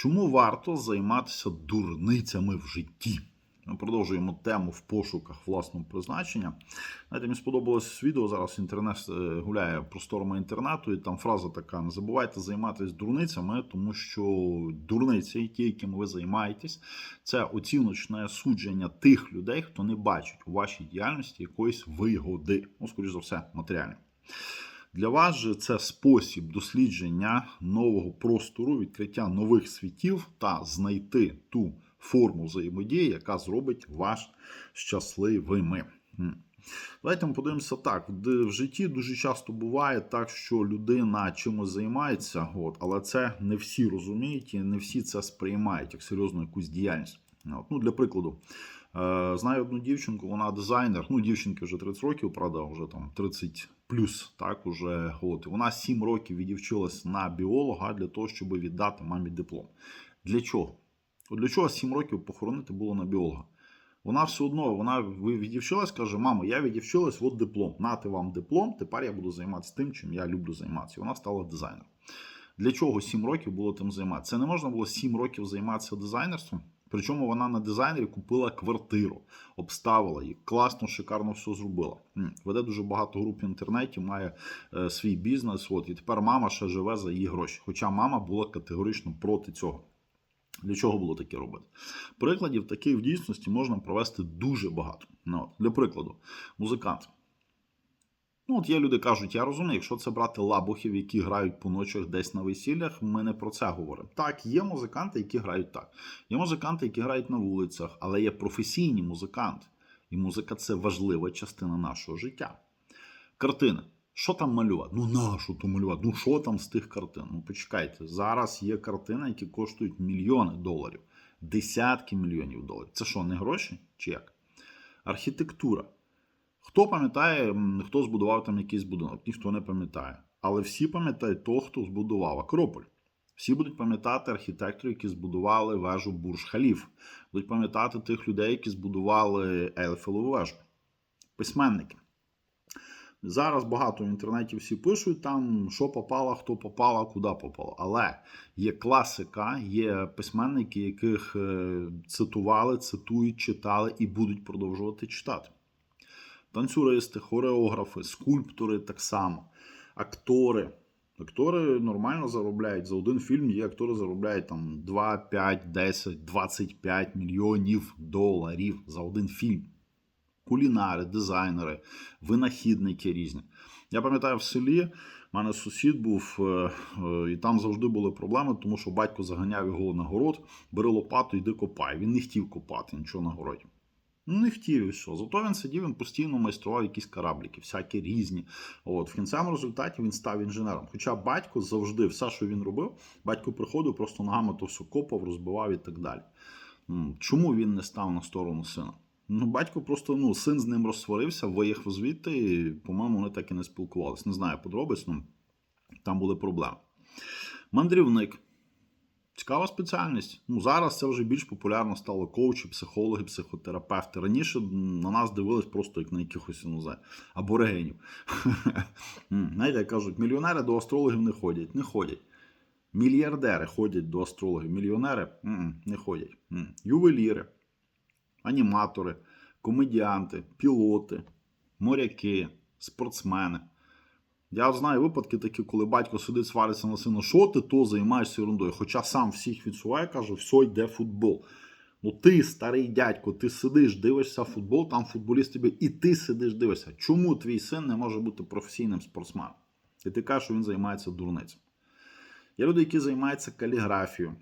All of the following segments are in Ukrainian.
Чому варто займатися дурницями в житті? Ми продовжуємо тему в пошуках власного призначення. Знаєте, мені сподобалось відео. Зараз інтернет е, гуляє просторами інтернету, і там фраза така: не забувайте займатися дурницями, тому що дурниці, ті, якими ви займаєтесь, це оціночне судження тих людей, хто не бачить у вашій діяльності якоїсь вигоди, ну, скоріш за все, матеріальної. Для вас же це спосіб дослідження нового простору, відкриття нових світів та знайти ту форму взаємодії, яка зробить вас щасливими. Давайте ми подивимося так. В в житті дуже часто буває так, що людина чимось займається, от, але це не всі розуміють і не всі це сприймають як серйозну якусь діяльність. От, ну, Для прикладу, е, знаю одну дівчинку, вона дизайнер. Ну, дівчинки вже 30 років, правда, вже там 30 плюс. Так, уже, от, вона 7 років відівчилась на біолога для того, щоб віддати мамі диплом. Для чого? От для чого 7 років похоронити було на біолога? Вона все одно, вона відівчилась, каже: мамо, я відівчилась, от диплом. Нати вам диплом, тепер я буду займатися тим, чим я люблю займатися. І вона стала дизайнером. Для чого 7 років було тим займатися? Це не можна було 7 років займатися дизайнерством. Причому вона на дизайнері купила квартиру, обставила її, класно, шикарно все зробила. Веде дуже багато груп в інтернеті, має е, свій бізнес. От, і тепер мама ще живе за її гроші. Хоча мама була категорично проти цього. Для чого було таке робити? Прикладів таких в дійсності можна провести дуже багато. Ну, для прикладу, музикант. Ну, от є люди кажуть, я розумію, якщо це брати лабухів, які грають по ночах десь на весіллях, ми не про це говоримо. Так, є музиканти, які грають так. Є музиканти, які грають на вулицях, але є професійні музиканти. І музика це важлива частина нашого життя. Картини. Що там малювати? Ну нащо то малювати? Ну що там з тих картин? Ну почекайте, зараз є картини, які коштують мільйони доларів, десятки мільйонів доларів. Це що, не гроші? Чи як? Архітектура. Хто пам'ятає, хто збудував там якийсь будинок? Ніхто не пам'ятає. Але всі пам'ятають того, хто збудував Акрополь. Всі будуть пам'ятати архітекторів, які збудували вежу Бурж Халіф. Будуть пам'ятати тих людей, які збудували Ейфелеву вежу. Письменники. Зараз багато в інтернеті всі пишуть там, що попало, хто попало, куди попало. Але є класика, є письменники, яких е, цитували, цитують, читали і будуть продовжувати читати. Танцюристи, хореографи, скульптори так само, актори. Актори нормально заробляють. За один фільм є актори заробляють там 2, 5, 10, 25 мільйонів доларів за один фільм кулінари, дизайнери, винахідники різні. Я пам'ятаю, в селі в мене сусід був, е, е, і там завжди були проблеми, тому що батько заганяв його на город, бери лопату, йди копай. Він не хотів копати нічого на городі. Не хотів і що. Зато він сидів, він постійно майстрував якісь корабліки, всякі різні. От в кінцевому результаті він став інженером. Хоча батько завжди, все, що він робив, батько приходив, просто ногами то все копав, розбивав і так далі. Чому він не став на сторону сина? Ну, батько просто ну, син з ним розсварився, виїхав звідти, і, по-моєму, вони так і не спілкувалися. Не знаю подробиць, ну там були проблеми. Мандрівник. Цікава спеціальність. Ну, зараз це вже більш популярно стало коучі, психологи, психотерапевти. Раніше на нас дивились просто як на якихось ну, не знаю, аборигенів. Знаєте, кажуть, мільйонери до астрологів не ходять. Не ходять. Мільярдери ходять до астрологів. Мільйонери не ходять. Ювеліри аніматори, комедіанти, пілоти, моряки, спортсмени. Я знаю випадки такі, коли батько сидить, свариться на сина, що ти то займаєшся ерундою. Хоча сам всіх відсуває, каже, все йде футбол. Ну ти, старий дядько, ти сидиш, дивишся футбол, там футболіст тобі, і ти сидиш, дивишся. Чому твій син не може бути професійним спортсменом? І ти кажеш, що він займається дурницем. Є люди, які займаються каліграфією,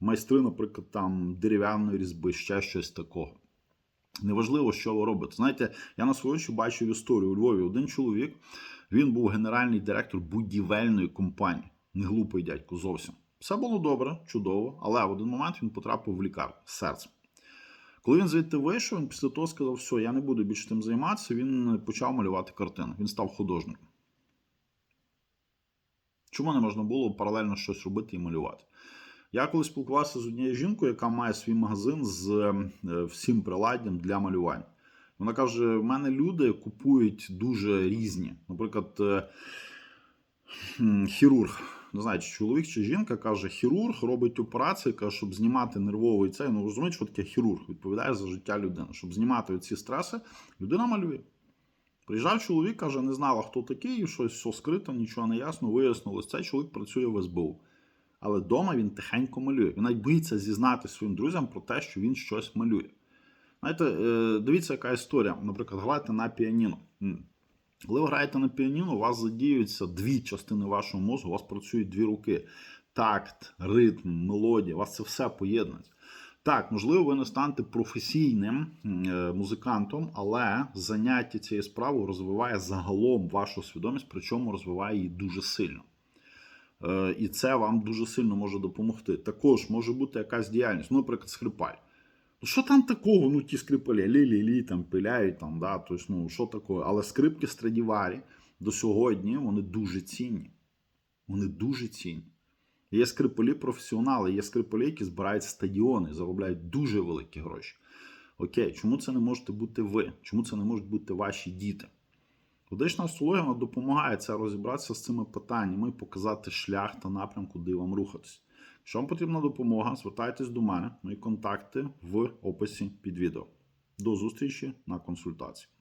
майстри, наприклад, там дерев'яної різьби, ще щось такого. Неважливо, що ви робите. Знаєте, я на свою очі бачив історію у Львові. Один чоловік, він був генеральний директор будівельної компанії. Не глупий дядько зовсім. Все було добре, чудово, але в один момент він потрапив в лікарню з серцем. Коли він звідти вийшов, він після того сказав, все, я не буду більше тим займатися, він почав малювати картини. Він став художником. Чому не можна було паралельно щось робити і малювати? Я коли спілкувався з однією жінкою, яка має свій магазин з е, всім приладдям для малювання. Вона каже: в мене люди купують дуже різні. Наприклад, е, хірург не знаю, чи чоловік чи жінка каже, хірург робить операції, каже, щоб знімати нервовий цей. Ну розумієте, що таке хірург відповідає за життя людини. Щоб знімати ці стреси, людина малює. Приїжджав чоловік, каже, не знала, хто такий, щось все скрито, нічого не ясно. Вияснилось, цей чоловік працює в СБУ. Але вдома він тихенько малює. Він навіть боїться зізнати своїм друзям про те, що він щось малює. Знаєте, е, дивіться, яка історія. Наприклад, грайте на піаніно. Коли ви граєте на піаніно, у вас задіюються дві частини вашого мозку, у вас працюють дві руки: такт, ритм, мелодія, у вас це все поєднується. Так, можливо, ви не станете професійним е, музикантом, але заняття цією справою розвиває загалом вашу свідомість, причому розвиває її дуже сильно. І це вам дуже сильно може допомогти. Також може бути якась діяльність, ну, наприклад, скрипаль. Ну, що там такого? Ну, ті скрипалі, лі-лі-лі, там пиляють, там, да, тобто, ну, що такое? Але скрипки Страдіварі до сьогодні вони дуже цінні. Вони дуже цінні. Є скрипалі професіонали, є скрипалі, які збирають стадіони, заробляють дуже великі гроші. Окей, чому це не можете бути ви? Чому це не можуть бути ваші діти? Ведична астрологія вона допомагає це розібратися з цими питаннями і показати шлях та напрям, куди вам рухатись. Якщо вам потрібна допомога, звертайтесь до мене. Мої контакти в описі під відео. До зустрічі на консультації.